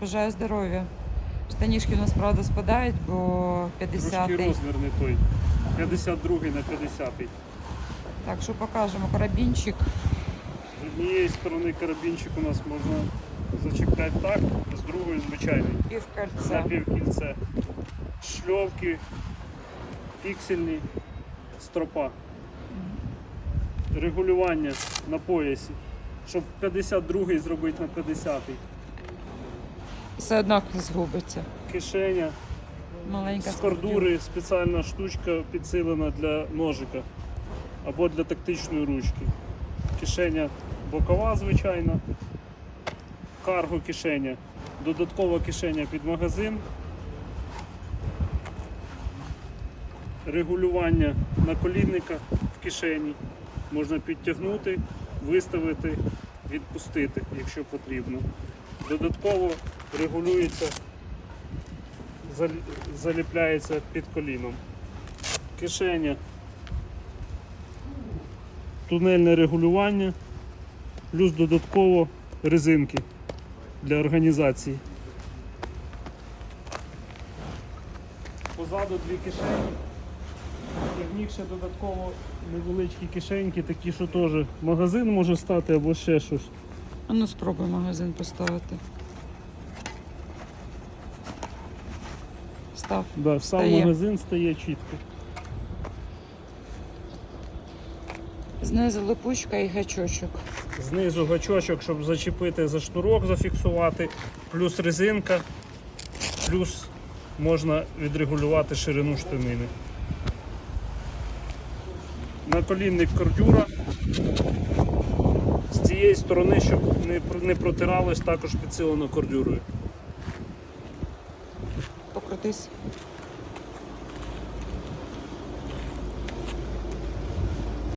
Бажаю здоров'я. Штанішки у нас, правда, спадають, бо Трошки 50-й. розмір не той. 52 на 50. Так, що покажемо? Карабінчик. З однієї сторони карабінчик у нас можна зачіпляти так, з другої звичайний. На Півкольця. півкільце. Шльовки, піксельні, стропа. Регулювання на поясі. Щоб 52-й зробити на 50. Все одно згубиться. Кишеня, Маленька з кордури спеціальна штучка підсилена для ножика або для тактичної ручки. Кишеня бокова, звичайно. Карго кишеня. Додаткова кишеня під магазин. Регулювання наколінника в кишені. Можна підтягнути, виставити, відпустити, якщо потрібно. Додатково регулюється заліпляється під коліном. Кишеня. Тунельне регулювання, плюс додатково резинки для організації. Позаду дві кишені. І в них ще додатково невеличкі кишеньки, такі, що теж магазин може стати або ще щось. А ну спробуй магазин поставити. Став. Да, сам Стає. магазин стає чітко. Знизу липучка і гачочок. Знизу гачочок, щоб зачепити за шнурок, зафіксувати, плюс резинка, плюс можна відрегулювати ширину штанини. Наколінник кордюра. З цієї сторони, щоб не, не протиралось, також підсилено кордюрою. Покрутись.